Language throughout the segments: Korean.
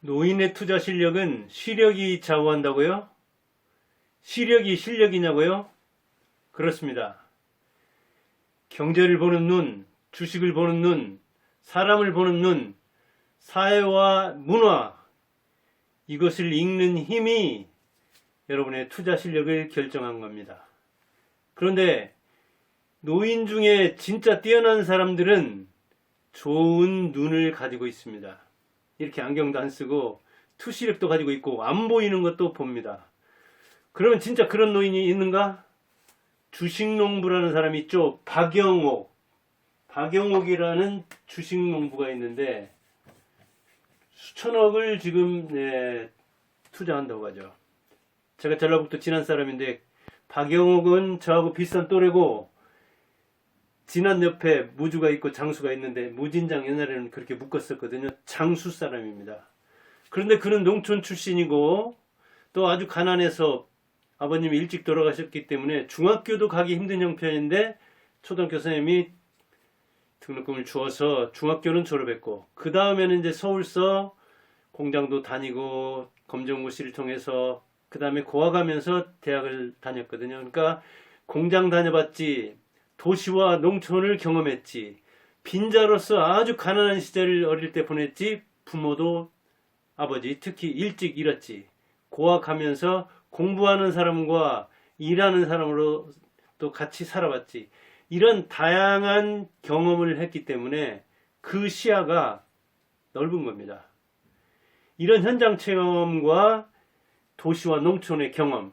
노인의 투자 실력은 시력이 좌우한다고요? 시력이 실력이냐고요? 그렇습니다. 경제를 보는 눈, 주식을 보는 눈, 사람을 보는 눈, 사회와 문화, 이것을 읽는 힘이 여러분의 투자 실력을 결정한 겁니다. 그런데 노인 중에 진짜 뛰어난 사람들은 좋은 눈을 가지고 있습니다. 이렇게 안경도 안 쓰고 투시력도 가지고 있고 안 보이는 것도 봅니다. 그러면 진짜 그런 노인이 있는가? 주식농부라는 사람이 있죠. 박영옥. 박영옥이라는 주식농부가 있는데 수천억을 지금 네, 투자한다고 하죠. 제가 전라북도 지난 사람인데 박영옥은 저하고 비슷한 또래고 진안 옆에 무주가 있고 장수가 있는데 무진장 옛날에는 그렇게 묶었었거든요. 장수 사람입니다. 그런데 그는 농촌 출신이고 또 아주 가난해서 아버님이 일찍 돌아가셨기 때문에 중학교도 가기 힘든 형편인데 초등학교 선생님이 등록금을 주어서 중학교는 졸업했고 그 다음에는 이제 서울서 공장도 다니고 검정고시를 통해서 그 다음에 고아 가면서 대학을 다녔거든요. 그러니까 공장 다녀봤지 도시와 농촌을 경험했지. 빈자로서 아주 가난한 시절을 어릴 때 보냈지. 부모도 아버지 특히 일찍 잃었지. 고아가면서 공부하는 사람과 일하는 사람으로 또 같이 살아봤지. 이런 다양한 경험을 했기 때문에 그 시야가 넓은 겁니다. 이런 현장 체험과 도시와 농촌의 경험,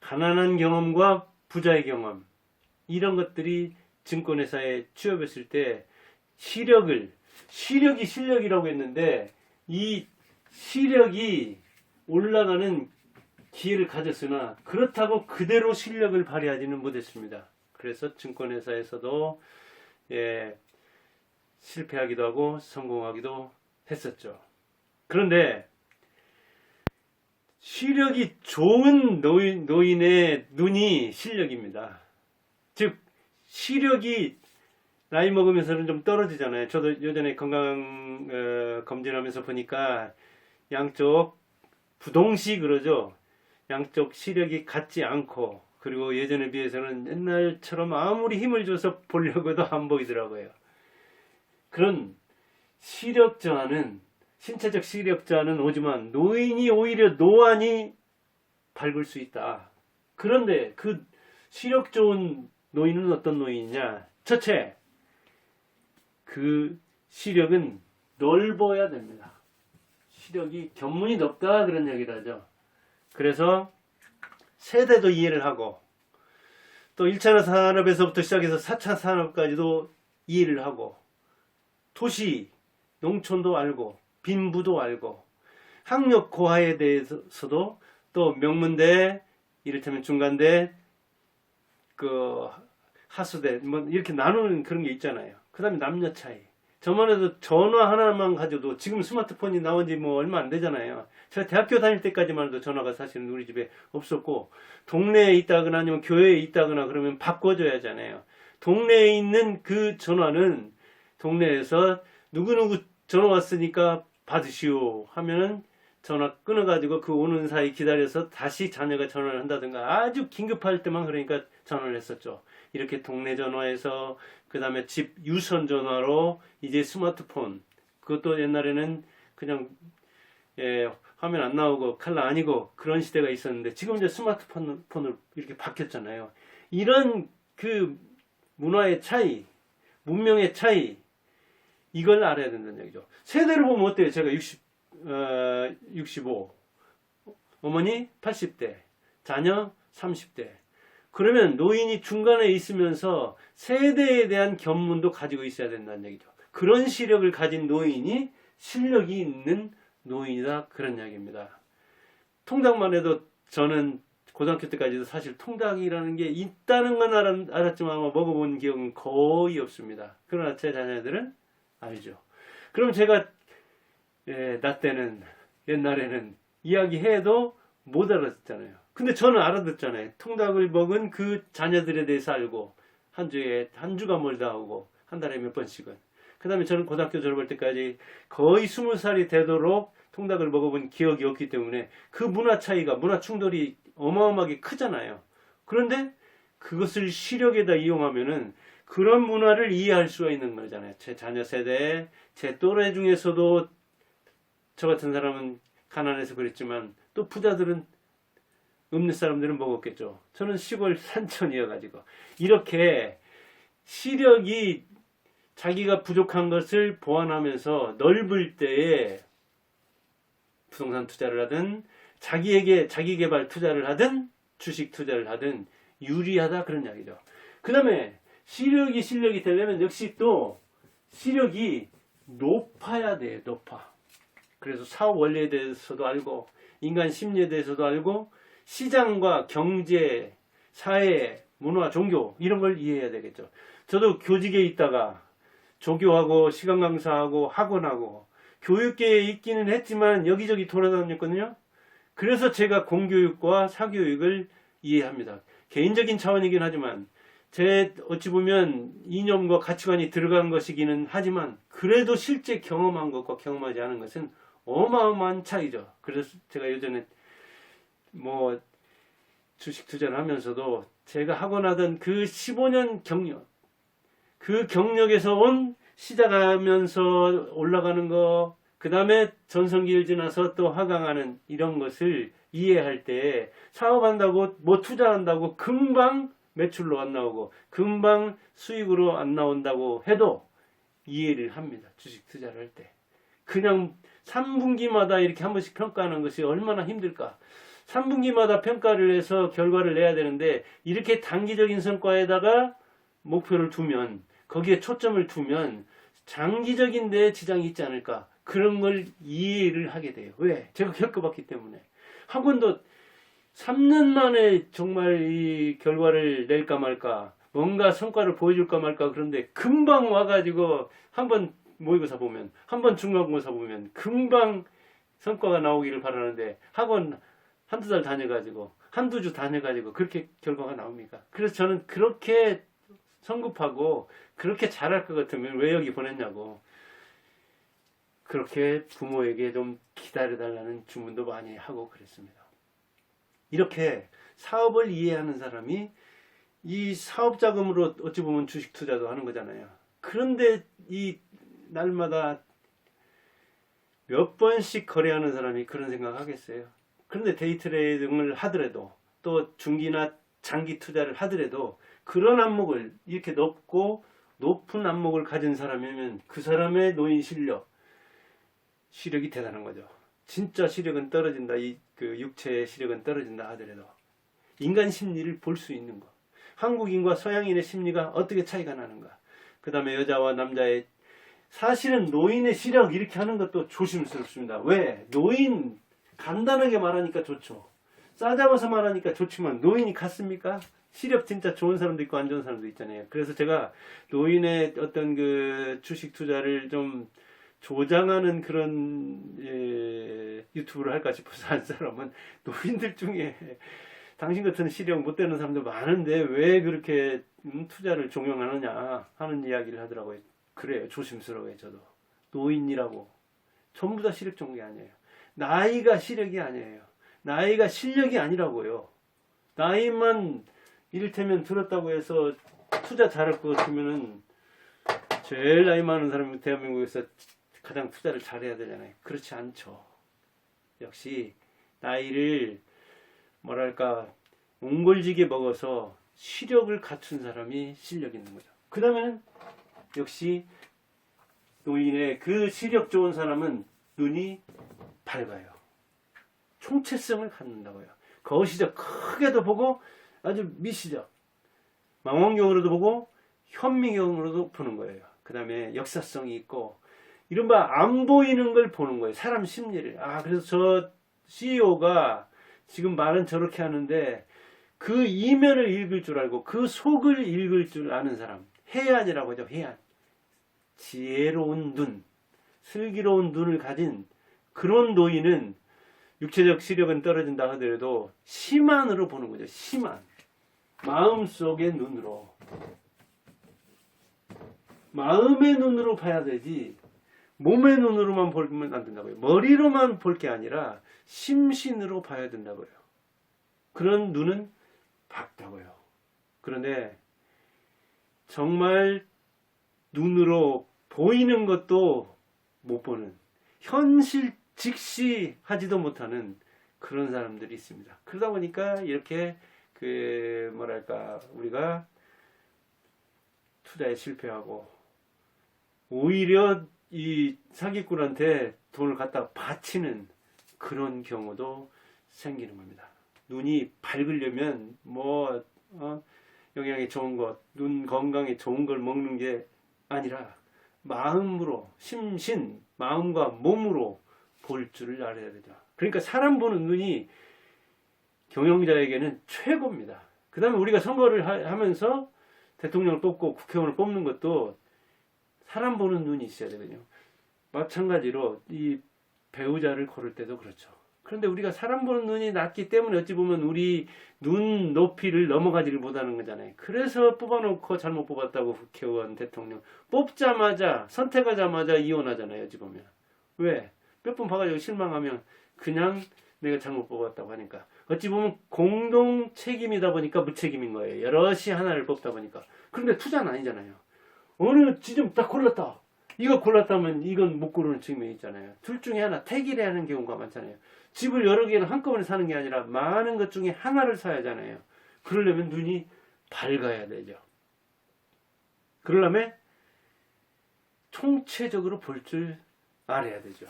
가난한 경험과 부자의 경험, 이런 것들이 증권회사에 취업했을 때 시력을, 시력이 실력이라고 했는데 이 시력이 올라가는 기회를 가졌으나 그렇다고 그대로 실력을 발휘하지는 못했습니다. 그래서 증권회사에서도 예, 실패하기도 하고 성공하기도 했었죠. 그런데 시력이 좋은 노인, 노인의 눈이 실력입니다. 즉 시력이 나이 먹으면서는 좀 떨어지잖아요. 저도 예전에 건강 어, 검진하면서 보니까 양쪽 부동시 그러죠. 양쪽 시력이 같지 않고 그리고 예전에 비해서는 옛날처럼 아무리 힘을 줘서 보려고도 안 보이더라고요. 그런 시력 저하는 신체적 시력 저하는 오지만 노인이 오히려 노안이 밝을 수 있다. 그런데 그 시력 좋은 노인은 어떤 노인이냐? 첫째, 그 시력은 넓어야 됩니다. 시력이 견문이 넓다 그런 얘기를 하죠. 그래서 세대도 이해를 하고 또 1차 산업에서부터 시작해서 4차 산업까지도 이해를 하고 도시, 농촌도 알고 빈부도 알고 학력 고하에 대해서도 또 명문대 이를테면 중간대 그 하수대 뭐 이렇게 나누는 그런 게 있잖아요. 그다음에 남녀 차이. 저만 해도 전화 하나만 가져도 지금 스마트폰이 나온 지 뭐 얼마 안 되잖아요. 제가 대학교 다닐 때까지만 해도 전화가 사실은 우리 집에 없었고 동네에 있다거나 아니면 교회에 있다거나 그러면 바꿔줘야 하잖아요. 동네에 있는 그 전화는 동네에서 누구누구 전화 왔으니까 받으시오 하면은 전화 끊어가지고 그 오는 사이 기다려서 다시 자녀가 전화를 한다든가 아주 긴급할 때만 그러니까 전화를 했었죠. 이렇게 동네 전화에서 그 다음에 집 유선 전화로 이제 스마트폰 그것도 옛날에는 그냥 예, 화면 안 나오고 칼라 아니고 그런 시대가 있었는데 지금 이제 스마트폰으로 이렇게 바뀌었잖아요. 이런 그 문화의 차이, 문명의 차이 이걸 알아야 된다는 얘기죠. 세대를 보면 어때요? 제가 60, 어, 65, 어머니 80대, 자녀 30대. 그러면 노인이 중간에 있으면서 세대에 대한 견문도 가지고 있어야 된다는 얘기죠. 그런 시력을 가진 노인이 실력이 있는 노인이다 그런 이야기입니다. 통닭만 해도 저는 고등학교 때까지도 사실 통닭이라는 게 있다는 건 알았, 알았지만 아마 먹어본 기억은 거의 없습니다. 그러나 제 자녀들은 알죠. 그럼 제가 예, 나 때는 옛날에는 이야기해도 못 알아듣잖아요. 근데 저는 알아듣잖아요. 통닭을 먹은 그 자녀들에 대해서 알고 한 주에 한 주가 멀다 오고 한 달에 몇 번씩은. 그 다음에 저는 고등학교 졸업할 때까지 거의 스무 살이 되도록 통닭을 먹어본 기억이 없기 때문에 그 문화 차이가 문화 충돌이 어마어마하게 크잖아요. 그런데 그것을 시력에다 이용하면은 그런 문화를 이해할 수가 있는 거잖아요. 제 자녀 세대, 제 또래 중에서도 저 같은 사람은 가난해서 그랬지만 또 부자들은 없는 사람들은 먹었겠죠. 저는 시골 산천이어가지고 이렇게 시력이 자기가 부족한 것을 보완하면서 넓을 때에 부동산 투자를 하든 자기에게 자기 개발 투자를 하든 주식 투자를 하든 유리하다 그런 이야기죠. 그 다음에 시력이 실력이 되려면 역시 또 시력이 높아야 돼요. 높아. 그래서 사업 원리에 대해서도 알고 인간 심리에 대해서도 알고 시장과 경제, 사회, 문화, 종교 이런 걸 이해해야 되겠죠. 저도 교직에 있다가 조교하고 시간 강사하고 학원하고 교육계에 있기는 했지만 여기저기 돌아다녔거든요. 그래서 제가 공교육과 사교육을 이해합니다. 개인적인 차원이긴 하지만 제 어찌 보면 이념과 가치관이 들어간 것이기는 하지만 그래도 실제 경험한 것과 경험하지 않은 것은 어마어마한 차이죠. 그래서 제가 예전에 뭐 주식 투자를 하면서도 제가 하고 나던 그 15년 경력 그 경력에서 온 시작하면서 올라가는 거, 그 다음에 전성기를 지나서 또 하강하는 이런 것을 이해할 때 사업한다고 뭐 투자한다고 금방 매출로 안 나오고 금방 수익으로 안 나온다고 해도 이해를 합니다. 주식 투자를 할 때. 그냥 3분기마다 이렇게 한 번씩 평가하는 것이 얼마나 힘들까. 3분기마다 평가를 해서 결과를 내야 되는데 이렇게 단기적인 성과에다가 목표를 두면 거기에 초점을 두면 장기적인 데 지장이 있지 않을까 그런 걸 이해를 하게 돼요. 왜? 제가 겪어봤기 때문에 한 번도 3년 만에 정말 이 결과를 낼까 말까 뭔가 성과를 보여줄까 말까 그런데 금방 와가지고 한번 모의고사 보면 한 번 중간고사 보면 금방 성과가 나오기를 바라는데 학원 한두 달 다녀가지고 한두 주 다녀가지고 그렇게 결과가 나옵니까? 그래서 저는 그렇게 성급하고 그렇게 잘할 것 같으면 왜 여기 보냈냐고 그렇게 부모에게 좀 기다려달라는 주문도 많이 하고 그랬습니다. 이렇게 사업을 이해하는 사람이 이 사업 자금으로 어찌 보면 주식 투자도 하는 거잖아요. 그런데 이 날마다 몇 번씩 거래하는 사람이 그런 생각 하겠어요. 그런데 데이 트레이딩을 하더라도 또 중기나 장기 투자를 하더라도 그런 안목을 이렇게 높고 높은 안목을 가진 사람이면 그 사람의 노인 실력, 시력이 대단한 거죠. 진짜 시력은 떨어진다. 이 그 육체의 시력은 떨어진다 하더라도 인간 심리를 볼 수 있는 거. 한국인과 서양인의 심리가 어떻게 차이가 나는가. 그 다음에 여자와 남자의 사실은 노인의 시력 이렇게 하는 것도 조심스럽습니다. 왜? 노인 간단하게 말하니까 좋죠. 싸잡아서 말하니까 좋지만 노인이 같습니까? 시력 진짜 좋은 사람도 있고 안 좋은 사람도 있잖아요. 그래서 제가 노인의 어떤 그 주식 투자를 좀 조장하는 그런 예, 유튜브를 할까 싶어서 한 사람은 노인들 중에 당신 같은 시력 못 되는 사람들 많은데 왜 그렇게 음, 투자를 종용하느냐 하는 이야기를 하더라고요. 그래요. 조심스러워요. 저도. 노인이라고. 전부 다 시력 좋은 게 아니에요. 나이가 시력이 아니에요. 나이가 실력이 아니라고요. 나이만 이를테면 들었다고 해서 투자 잘할 것 같으면은 제일 나이 많은 사람이 대한민국에서 가장 투자를 잘해야 되잖아요. 그렇지 않죠. 역시 나이를 뭐랄까 옹골지게 먹어서 시력을 갖춘 사람이 실력 있는 거죠. 그 다음에는 역시 노인의 그 시력 좋은 사람은 눈이 밝아요. 총체성을 갖는다고요. 거시적 크게도 보고 아주 미시적 망원경으로도 보고 현미경으로도 보는 거예요. 그 다음에 역사성이 있고 이른바 안 보이는 걸 보는 거예요. 사람 심리를. 아, 그래서 저 CEO가 지금 말은 저렇게 하는데 그 이면을 읽을 줄 알고 그 속을 읽을 줄 아는 사람. 해안이라고 하죠. 해안. 지혜로운 눈, 슬기로운 눈을 가진 그런 노인은 육체적 시력은 떨어진다 하더라도 심안으로 보는 거죠. 심안. 마음속의 눈으로. 마음의 눈으로 봐야 되지. 몸의 눈으로만 보면 안 된다고요. 머리로만 볼 게 아니라 심신으로 봐야 된다고요. 그런 눈은 밝다고요. 그런데 정말 눈으로 보이는 것도 못 보는 현실 직시 하지도 못하는 그런 사람들이 있습니다. 그러다 보니까 이렇게 그 뭐랄까 우리가 투자에 실패하고 오히려 이 사기꾼한테 돈을 갖다 바치는 그런 경우도 생기는 겁니다. 눈이 밝으려면 뭐 어, 영양에 좋은 것, 눈 건강에 좋은 걸 먹는 게 아니라 마음으로 심신, 마음과 몸으로 볼 줄을 알아야 되죠. 그러니까 사람 보는 눈이 경영자에게는 최고입니다. 그 다음에 우리가 선거를 하- 하면서 대통령을 뽑고 국회의원을 뽑는 것도 사람 보는 눈이 있어야 되거든요. 마찬가지로 이 배우자를 고를 때도 그렇죠. 그런데 우리가 사람 보는 눈이 낮기 때문에 어찌 보면 우리 눈 높이를 넘어가지를 못하는 거잖아요. 그래서 뽑아놓고 잘못 뽑았다고 국회의원, 대통령 뽑자마자 선택하자마자 이혼하잖아요. 어찌 보면 왜? 몇 번 봐가지고 실망하면 그냥 내가 잘못 뽑았다고 하니까 어찌 보면 공동 책임이다 보니까 무책임인 거예요. 여럿이 하나를 뽑다 보니까 그런데 투자는 아니잖아요. 어느 지점 딱 골랐다. 이거 골랐다면 이건 못 고르는 측면이 있잖아요. 둘 중에 하나 택일해 하는 경우가 많잖아요. 집을 여러 개를 한꺼번에 사는 게 아니라 많은 것 중에 하나를 사야 하잖아요. 그러려면 눈이 밝아야 되죠. 그러려면 총체적으로 볼 줄 알아야 되죠.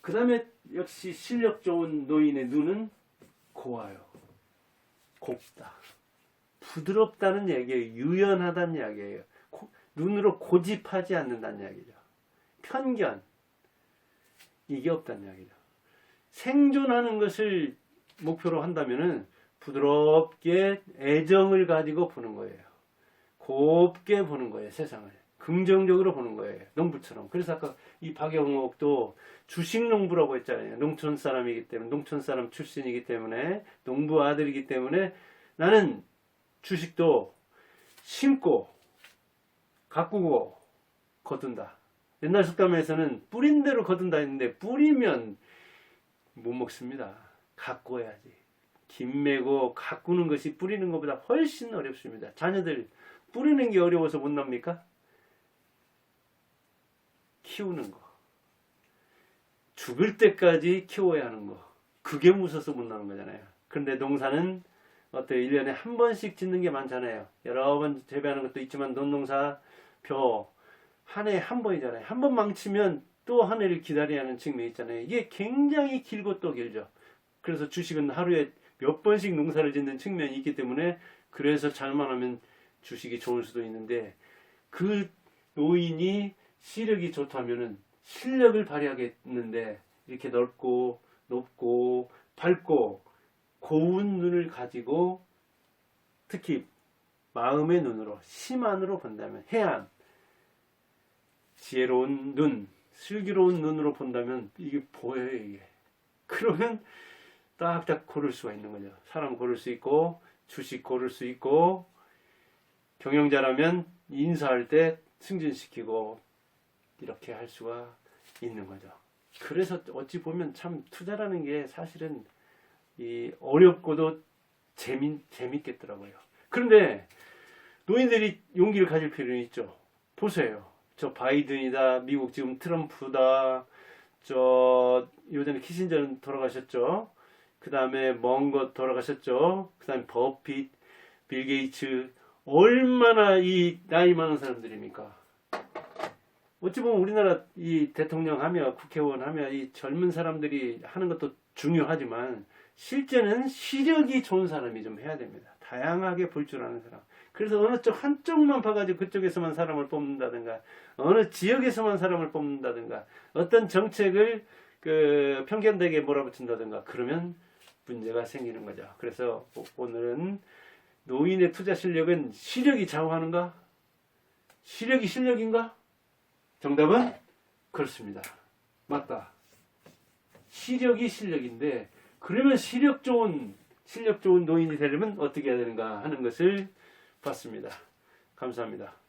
그 다음에 역시 실력 좋은 노인의 눈은 고와요. 곱다. 부드럽다는 얘기예요. 유연하다는 이야기예요. 고- 눈으로 고집하지 않는다는 이야기죠. 편견. 이게 없다는 이야기죠. 생존하는 것을 목표로 한다면은 부드럽게 애정을 가지고 보는 거예요. 곱게 보는 거예요, 세상을. 긍정적으로 보는 거예요. 농부처럼. 그래서 아까 이 박영옥도 주식 농부라고 했잖아요. 농촌 사람이기 때문에, 농촌 사람 출신이기 때문에, 농부 아들이기 때문에 나는 주식도 심고, 가꾸고, 거둔다. 옛날 속담에서는 뿌린 대로 거둔다 했는데, 뿌리면 못 먹습니다. 가꿔야지. 김매고 가꾸는 것이 뿌리는 것보다 훨씬 어렵습니다. 자녀들 뿌리는 게 어려워서 못 납니까? 키우는 거. 죽을 때까지 키워야 하는 거. 그게 무서워서 못 나는 거잖아요. 그런데 농사는 어때요? 1년에 한 번씩 짓는 게 많잖아요. 여러 번 재배하는 것도 있지만 논농사 벼 한 해에 한 번이잖아요. 한 번 망치면 또 한 해를 기다려야 하는 측면이 있잖아요. 이게 굉장히 길고 또 길죠. 그래서 주식은 하루에 몇 번씩 농사를 짓는 측면이 있기 때문에 그래서 잘만 하면 주식이 좋을 수도 있는데 그 노인이 시력이 좋다면은 실력을 발휘하겠는데 이렇게 넓고 높고 밝고 고운 눈을 가지고 특히 마음의 눈으로 심 안으로 본다면 해안 지혜로운 눈 슬기로운 눈으로 본다면 이게 보여요 이게 그러면 딱딱 고를 수가 있는 거죠 사람 고를 수 있고 주식 고를 수 있고 경영자라면 인사할 때 승진시키고 이렇게 할 수가 있는 거죠. 그래서 어찌 보면 참 투자라는 게 사실은 이 어렵고도 재미 재밌겠더라고요. 그런데 노인들이 용기를 가질 필요는 있죠. 보세요. 저 바이든이다, 미국 지금 트럼프다, 저 요전에 키신저는 돌아가셨죠. 그 다음에 먼것 돌아가셨죠. 그 다음에 버핏, 빌 게이츠 얼마나 이 나이 많은 사람들입니까? 어찌 보면 우리나라 이 대통령 하며 국회의원 하며 이 젊은 사람들이 하는 것도 중요하지만 실제는 시력이 좋은 사람이 좀 해야 됩니다. 다양하게 볼 줄 아는 사람. 그래서 어느 쪽 한쪽만 봐가지고 그쪽에서만 사람을 뽑는다든가 어느 지역에서만 사람을 뽑는다든가 어떤 정책을 그 편견되게 몰아붙인다든가 그러면 문제가 생기는 거죠. 그래서 오- 오늘은 노인의 투자 실력은 시력이 좌우하는가? 시력이 실력인가? 정답은 그렇습니다. 맞다. 시력이 실력인데 그러면 시력 좋은 실력 좋은 노인이 되려면 어떻게 해야 되는가 하는 것을 봤습니다. 감사합니다.